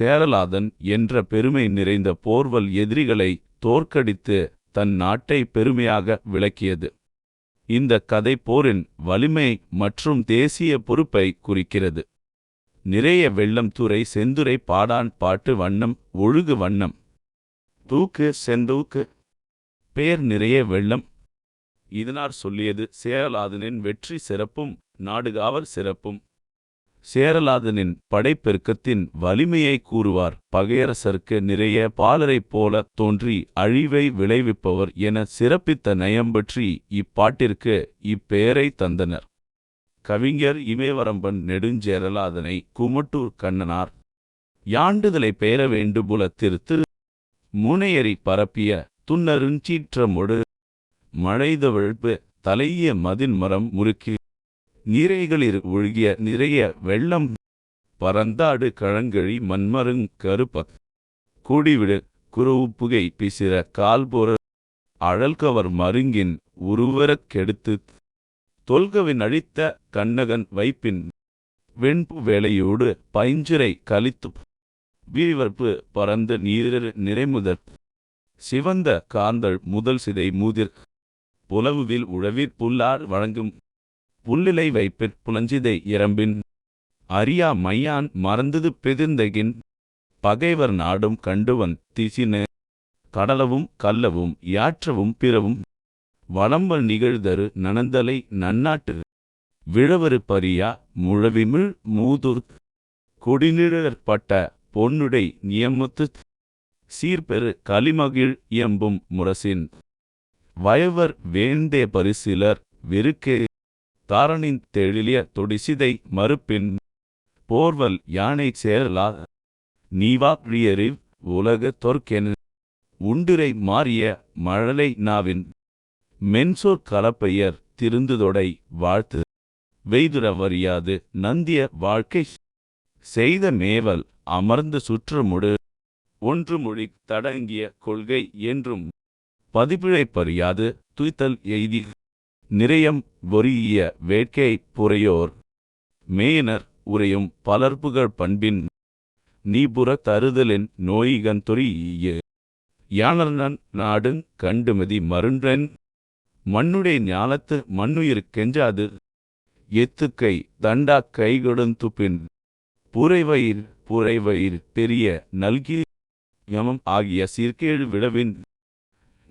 சேரலாதன் என்ற பெருமை நிறைந்த போர்வல் எதிரிகளை தோற்கடித்து தன் நாட்டை பெருமையாக விளக்கியது. இந்த கதை போரின் வலிமை மற்றும் தேசிய பொறுப்பை குறிக்கிறது. நிறைய வெள்ளம் துறை செந்துரை பாடான் பாட்டு வண்ணம் ஒழுகு வண்ணம் தூக்கு செந்தூக்கு பெயர் நிறைய வெள்ளம். இதனார் சொல்லியது சேரலாதனின் வெற்றி சிறப்பும் நாடுகாவல் சிறப்பும். சேரலாதனின் படைப்பெருக்கத்தின் வலிமையை கூறுவார். பகையரசருக்கு நிறைய பாலரைப் போல தோன்றி அழிவை விளைவிப்பவர் என சிறப்பித்த நயம் பற்றி இப்பாட்டிற்கு இப்பெயரை தந்தனர். கவிஞர் இமயவரம்பன் நெடுஞ்சேரலாதனை குமட்டூர் கண்ணனார். யாண்டுதலை பெயர வேண்டுபுல திருத்து முனையறி பரப்பிய துன்னருஞ்சீற்றமொடு மழைதவிழ்ப்பு தலைய மதின் மரம் முறுக்கி நீரைகளிர் ஒழுகிய நிறைய வெள்ளம் பரந்தாடு கழங்கழி மண்மருங் கருப்ப கூடிவிடு குருவு புகை பிசிற கால்போர அழல்கவர் மருங்கின் உருவரக் கெடுத்து தொல்கவின் அழித்த கண்ணகன் வைப்பின் வெண்பு வேலையோடு பைஞ்சிரை கலித்து வீவர்ப்பு பறந்து நீரர் நிறைமுதற் சிவந்த காந்தள் முதல் சிதை மூதிர் புலவுவில் உழவிற் புல்லார் வழங்கும் புல்லிலை வைப்பிற் புலஞ்சிதை இரம்பின் அறியா மையான் மறந்தது பெதிர்ந்தகின் பகைவர் நாடும் கண்டுவன் திசினு கடலவும் கல்லவும் யாற்றவும் பிறவும் வளம்பல் நிகழ்தரு நனந்தலை நன்னாட்டு விழவரு பரியா முழவிமிழ் மூதுர் கொடிநிழற்பட்ட பொன்னுடை நியமுத்து சீர்பெரு கலிமகிழ் இயம்பும் முரசின் வயவர் வேந்தே பரிசிலர் வெறுக்கே தாரணின் தெழிலிய தொடிசிதை மறுப்பின் போர்வல் யானை சேரலா? நீவா பிரியரிவ் உலக தொற்கென உண்டிரை மாறிய மழலை நாவின் மென்சோர் கலப்பையர் திருந்துதொடை வாழ்த்து வெய்துர வரியாது நந்திய வாழ்க்கை செய்த மேவல் அமர்ந்த சுற்றமுடு ஒன்று மொழி தடங்கிய கொள்கை என்றும் பதிப்பிழை பறியாது துய்த்தல் எய்தி நிறையம் வொரிய வேட்கை புரையோர். மேயனர் உரையும் பலர்புகழ் பண்பின் நீபுற தருதலின் நோயிகன் தொறிய யானர்னன் நாடுங் கண்டுமதி மருன்றன். மண்ணுடை ஞாலத்து மண்ணுயிர் கெஞ்சாது. எத்துக்கை தண்டா கைகொடுந்துப்பின் புரைவயிர் புரைவயிர் பெரிய நல்கி யமம் ஆகிய சீர்கேழு விழவின்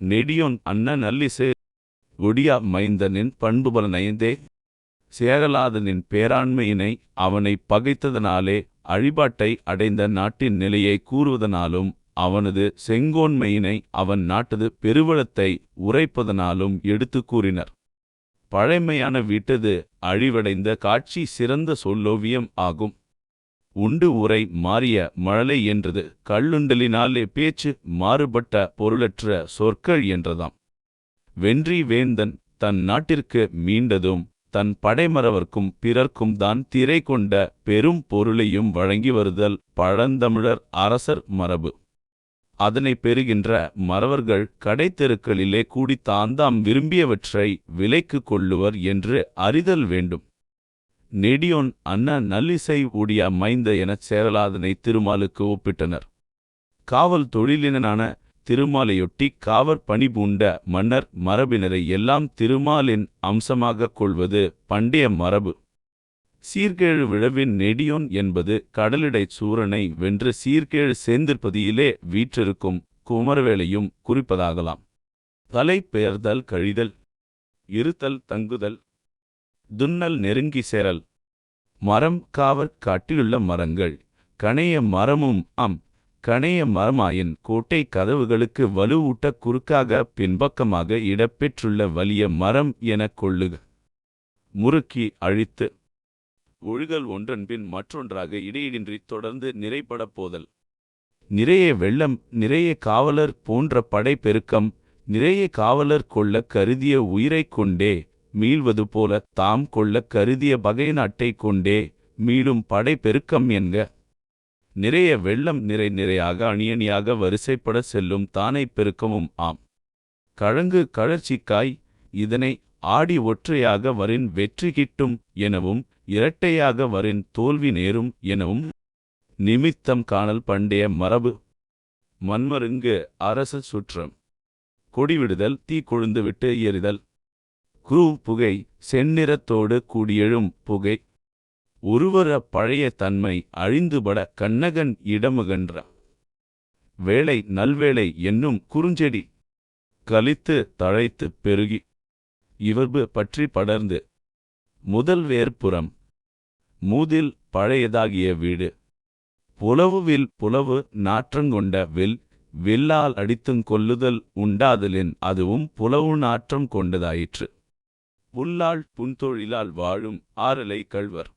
நெடியோன் அன்ன நல்லிசே ஒடியா மைந்தனின் பண்புபல சேகலாதனின் சேரலாதனின் பேராண்மையினை அவனை பகைத்ததனாலே அழிபாட்டை அடைந்த நாட்டின் நிலையை கூறுவதனாலும் அவனது செங்கோன்மையினை அவன் நாட்டது பெருவளத்தை உரைப்பதனாலும் எடுத்து கூறினர். பழைமையான வீட்டது அழிவடைந்த காட்சி சிறந்த சொல்லோவியம் ஆகும். உண்டு உரை மாறிய மழலை என்றது கள்ளுண்டலினாலே பேச்சு மாறுபட்ட பொருளற்ற சொற்கள் என்றதாம். வென்றி வேந்தன் தன் நாட்டிற்கு மீண்டதும் தன் படைமறவர்க்கும் பிறர்க்கும் தான் திரை கொண்ட பெரும் பொருளையும் வழங்கி வருதல் பழந்தமிழர் அரசர் மரபு. அதனை பெறுகின்ற மறவர்கள் கடைத்தெருக்களிலே கூடி தாந்தாம் விரும்பியவற்றை விலைக்கு கொள்ளுவர் என்று அறிதல் வேண்டும். நெடியோன் அன்ன நல்லிசை ஊடிய மைந்த எனச் சேரலாதனை திருமாலுக்கு ஒப்பிட்டனர். காவல் தொழிலினனான திருமாலையொட்டி காவற் பணிபூண்ட மன்னர் மரபினரை எல்லாம் திருமாலின் அம்சமாகக் கொள்வது பண்டைய மரபு. சீர்கேழு விழவின் நெடியோன் என்பது கடலிடைச் சூரனை வென்று சீர்கேழு சேர்ந்திருப்பதியிலே வீற்றிருக்கும் குமரவேலையும் குறிப்பதாகலாம். தலை பெயர்தல் கழிதல் இருத்தல் தங்குதல் துன்னல் நெருங்கி சேரல் மரம் காவற் காட்டிலுள்ள மரங்கள் கணைய மரமும் அம் கணைய மரமாயின் கோட்டை கதவுகளுக்கு வலுவூட்ட குறுக்காக பின்பக்கமாக இடப்பெற்றுள்ள வலிய மரம் எனக் கொள்ளுக. முறுக்கி அழித்து. ஒழுகல் ஒன்றன்பின் மற்றொன்றாக இடையிடின்றி தொடர்ந்து நிறைபடப் போதல். நிறைய வெள்ளம் நிறைய காவலர் போன்ற படைப்பெருக்கம் நிறைய காவலர் கொள்ள கருதிய உயிரைக் கொண்டே மீள்வது போல தாம் கொள்ள கருதிய பகை நாட்டைக் கொண்டே மீளும் படைப்பெருக்கம் என்க. நிறைய வெள்ளம் நிறை நிறையாக அணியணியாக வரிசைப்பட செல்லும் தானை பெருக்கமும் ஆம். கழங்கு கழற்சிக்காய் இதனை ஆடி ஒற்றையாக வரின் வெற்றி கிட்டும் எனவும் இரட்டையாக வரின் தோல்வி நேரும் எனவும் நிமித்தம் காணல் பண்டைய மரபு. மன்மருங்கு அரச சுற்றம். கொடிவிடுதல் தீ கொழுந்துவிட்டு எறிதல். குரு புகை செந்நிறத்தோடு கூடியெழும் புகை. ஒருவர பழைய தன்மை அழிந்துபட கண்ணகன் இடமுகன்ற. வேளை நல்வேளை என்னும் குறுஞ்செடி. கலித்து தழைத்து பெருகி. இவர்பு பற்றி படர்ந்து. முதல் வேர்ப்புறம் மூதில் பழையதாகிய வீடு. புலவுவில் புலவு நாற்றங்கொண்ட வில். வில்லால் அடித்துங் கொல்லுதல் உண்டாதலின் அதுவும் புலவு நாற்றம் கொண்டதாயிற்று. புல்லாள் புன்தொழிலால் வாழும் ஆறலை கள்வர்.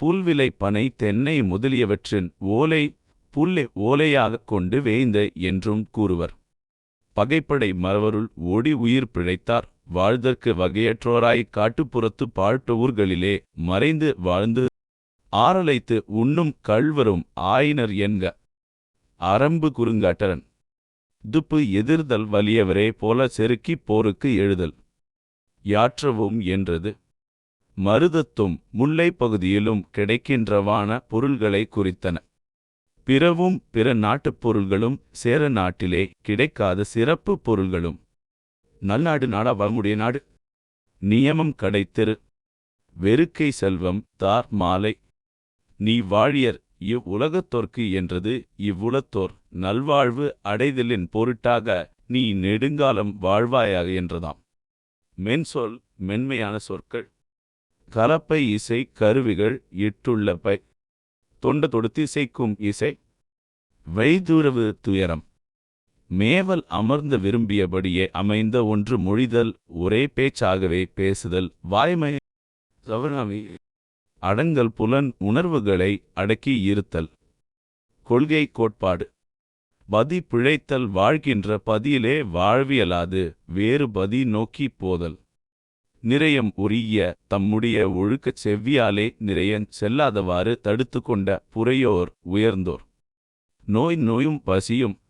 புல்விலை பனை தென்னை முதலியவற்றின் ஓலை புல்லை ஓலையாகக் கொண்டு வேய்ந்த என்றும் கூறுவர். பகைப்படை மறவருள் ஓடி உயிர் பிழைத்தார். வாழ்தற்கு வகையற்றோராய் காட்டுப்புறத்து பாழ்த்த ஊர்களிலே மறைந்து வாழ்ந்து ஆரலைத்து உண்ணும் கள்வரும் ஆயினர் என்க அரம்பு குறுங்காட்டரன் துப்பு எதிர்தல் வலியவரே போல செருக்கிப் போருக்கு எழுதல். யாற்றவும் என்றது. மருதத்தும் முல்லை பகுதியிலும் கிடைக்கின்றவான பொருள்களை குறித்தன. பிறவும் பிற நாட்டுப் பொருள்களும் சேர நாட்டிலே கிடைக்காத சிறப்பு பொருள்களும். நல்நாடு நாடா வளமுடைய நாடு. நியமம் கடைத்தெரு. வெறுக்கை செல்வம் தார் மாலை. நீ வாழியர் இவ் உலகத்தோர்க்கு என்றது இவ்வுலத்தோர். நல்வாழ்வு அடைதலின் பொருட்டாக நீ நெடுங்காலம் வாழ்வாயாக என்றதாம். மென்சொல் மென்மையான சொற்கள். கலப்பை இசை கருவிகள் இட்டுள்ள பை தொண்ட தொடுத்து இசைக்கும் இசை. வைதுறவு துயரம். மேவல் அமர்ந்த விரும்பியபடியே அமைந்த ஒன்று மொழிதல் ஒரே பேச்சாகவே பேசுதல் வாய்மை. சவனாமி அடங்கல் புலன் உணர்வுகளை அடக்கி இருத்தல். கொள்கை கோட்பாடு. பதி பிழைத்தல் வாழ்கின்ற பதியிலே வாழ்வியலாது வேறு பதி நோக்கிப் போதல். நிறையம் உரிய தம்முடைய ஒழுக்கச் செவ்வியாலே நிறையன் செல்லாதவாறு தடுத்து கொண்ட புறையோர் உயர்ந்தோர். நோய் நோயும் பசியும்.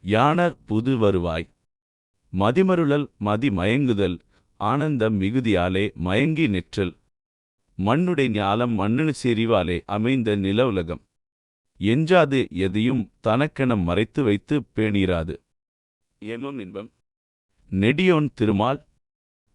யானர் புது வருவாய். மதிமருளல் மதி மயங்குதல். ஆனந்த மிகுதியாலே மயங்கி நிற்றல். மண்ணுடை ஞாலம் மண்ணனு செறிவாலே அமைந்த நில உலகம் எஞ்சாது எதையும் தனக்கென மறைத்து வைத்து பேணிராது. என்னும் இன்பம். நெடியோன் திருமால்